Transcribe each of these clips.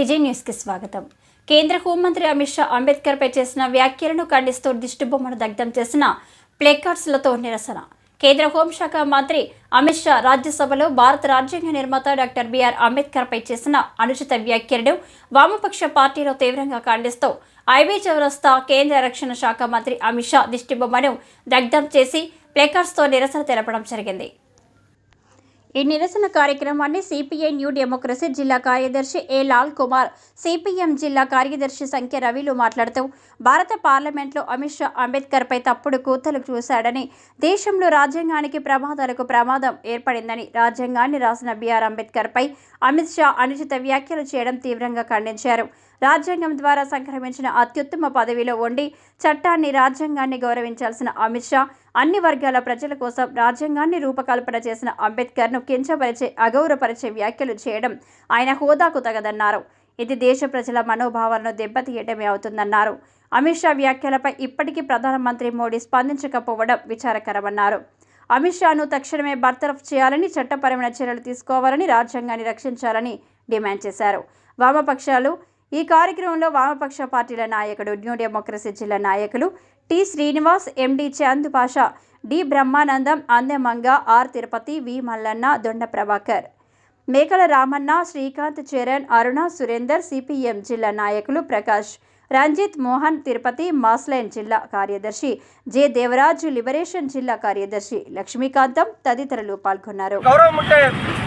TG న్యూస్కి స్వాగతం. కేంద్ర హోంమంత్రి అమిత్ షా అంబేద్కర్పై చేసిన వ్యాఖ్యలను ఖండిస్తూ దిష్టిబొమ్మను దగ్ధం చేసిన ప్లేకార్డ్స్లతో నిరసన. కేంద్ర హోంశాఖ మంత్రి అమిత్ షా రాజ్యసభలో భారత రాజ్యాంగ నిర్మాత డాక్టర్ బిఆర్ అంబేద్కర్పై చేసిన అనుచిత వ్యాఖ్యలను వామపక్ష పార్టీలో తీవ్రంగా ఖండిస్తూ ఐబీ చౌరస్తా కేంద్ర రక్షణ శాఖ మంత్రి అమిత్ షా దిష్టిబొమ్మను దగ్ధం చేసి ప్లేకార్డ్స్తో నిరసన తెలపడం జరిగింది. ఈ నిరసన కార్యక్రమాన్ని సిపిఐ న్యూ డెమోక్రసీ జిల్లా కార్యదర్శి ఏ లాల్ కుమార్ సిపిఎం జిల్లా కార్యదర్శి సంఖ్య రవిలు మాట్లాడుతూ భారత పార్లమెంట్లో అమిత్ షా అంబేద్కర్పై తప్పుడు కూతలు చూశాడని దేశంలో రాజ్యాంగానికి ప్రమాదాలకు ప్రమాదం ఏర్పడిందని రాజ్యాంగాన్ని రాసిన బిఆర్ అంబేద్కర్పై అమిత్ షా అనుచిత వ్యాఖ్యలు చేయడం తీవ్రంగా ఖండించారు. రాజ్యాంగం ద్వారా సంక్రమించిన అత్యుత్తమ పదవిలో ఉండి చట్టాన్ని రాజ్యాంగాన్ని గౌరవించాల్సిన అమిత్ షా అన్ని వర్గాల ప్రజల కోసం రాజ్యాంగాన్ని రూపకల్పన చేసిన అంబేద్కర్ను కించపరిచే అగౌరవపరిచే వ్యాఖ్యలు చేయడం ఆయన హోదాకు తగదన్నారు. ఇది దేశ ప్రజల మనోభావాలను దెబ్బతీయటమే అవుతుందన్నారు. అమిత్ షా వ్యాఖ్యలపై ఇప్పటికీ ప్రధానమంత్రి మోడీ స్పందించకపోవడం విచారకరమన్నారు. అమిత్ షాను తక్షణమే బర్తరఫ్ చేయాలని చట్టపరమైన చర్యలు తీసుకోవాలని రాజ్యాంగాన్ని రక్షించాలని డిమాండ్ చేశారు. వామపక్షాలు ఈ కార్యక్రమంలో వామపక్ష పార్టీల నాయకుడు న్యూ డెమోక్రసీ జిల్లా నాయకులు T Srinivas MD Chand Pasha D Brahmanandam Andemanga R Tirupati V Mallanna Donda Prabhakar. Mekala Ramanna Srikanth Charan Aruna Surender CPM జిల్లా నాయకులు ప్రకాష్. రంజిత్ మోహన్ తిరుపతి మాస్లైన్ జిల్లా కార్యదర్శి. జె. దేవరాజు లిబరేషన్ జిల్లా కార్యదర్శి లక్ష్మీకాంతం తదితరులు పాల్గొన్నారు. గౌరవం ఉంటే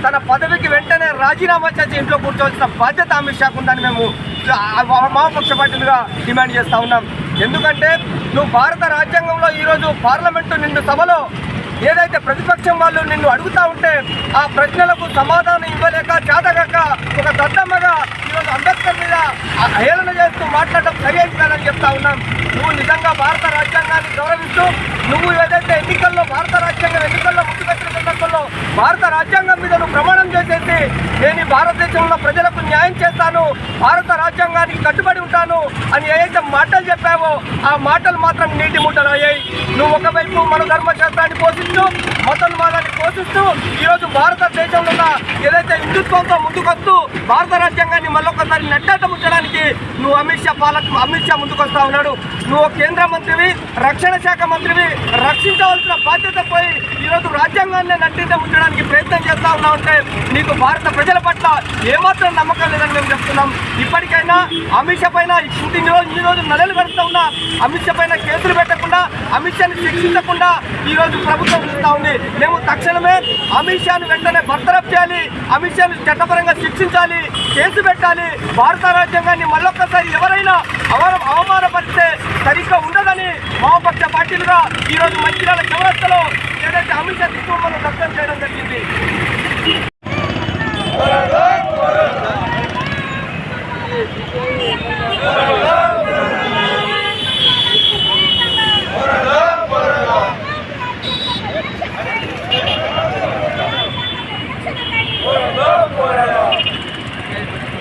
తన పదవికి వెంటనే రాజీనామా చేసి ఇంట్లో కూర్చోవలసిన బాధ్యత అమిత్ షాకు ఉందని మేము మా వామపక్ష పార్టీలుగా డిమాండ్ చేస్తా ఉన్నాం. ఎందుకంటే నువ్వు భారత రాజ్యాంగంలో ఈరోజు పార్లమెంటు నిన్ను సభలో ఏదైతే ప్రతిపక్షం వాళ్ళు నిన్ను అడుగుతా ఉంటే ఆ ప్రశ్నలకు సమాధానం ఇవ్వలేక చేతగాక ఒక దద్దమ్మగా ఈరోజు అంబేద్కర్ మీద ఆ హేళన చేస్తూ మాట్లాడడం చెప్తా ఉన్నాం. నువ్వు నిజంగా భారత రాజ్యాంగాన్ని గౌరవిస్తూ నువ్వు ఏదైతే ఎన్నికల్లో భారత రాజ్యాంగం ఎన్నికల్లో ముఖ్యమంత్రి సందర్భంలో భారత రాజ్యాంగం మీద నువ్వు ప్రమాణం చేసేసి నేను భారతదేశంలో ప్రజలకు న్యాయం చేస్తాను భారత రాజ్యాంగానికి కట్టుబడి ఉంటాను అని ఏదైతే మాటలు చెప్పావో ఆ మాటలు మాత్రం నీటి ముట్టలు అయ్యాయి నువ్వు ఒకవైపు మన ధర్మశాస్త్రాన్ని పోషిస్తూ మతోన్మాదాన్ని పోషిస్తూ ఈరోజు భారతదేశంలో ఉన్న ఏదైతే హిందుత్వంతో ముందుకొస్తూ భారత రాజ్యాంగాన్ని మళ్ళొకసారి నడ్డాట ముట్టడానికి నువ్వు అమిత్ షా పాలక అమిత్ షా ముందుకొస్తా ఉన్నాడు. నువ్వు కేంద్ర మంత్రివి రక్షణ శాఖ మంత్రివి రక్షించవలసిన బాధ్యత పోయి ఈరోజు రాజ్యాంగాన్ని నడ్డింట ముట్టడానికి ప్రయత్నం చేస్తా ఉన్నావు అంటే నీకు భారత ప్రజల పట్ల ఏమాత్రం నమ్మకం లేదని మేము చెప్తున్నాం. ఇప్పటికైనా అమిత్ షా పైన ఈ రోజు ఈ రోజు నెలలు గడుపుతా ఉన్న అమిత్ షా పైన కేసులు పెట్టకుండా అమిత్ షాని శిక్షించకుండా ఈరోజు ప్రభుత్వం చూస్తూ ఉంది. మేము తక్షణమే అమిత్ షాను వెంటనే బర్తరఫ్ చేయాలి అమిత్ షాను చట్టపరంగా శిక్షించాలి కేసు పెట్టాలి భారత రాజ్యాంగాన్ని మళ్ళొక్కసారి ఎవరైనా అవర అవమానపరిస్తే సరిగ్గా ఉండదని వామపక్ష పార్టీలుగా ఈరోజు మంచిర్యాల చౌరస్తలో ఏదైతే అమిత్ షా తీసుకుని చేయడం జరిగింది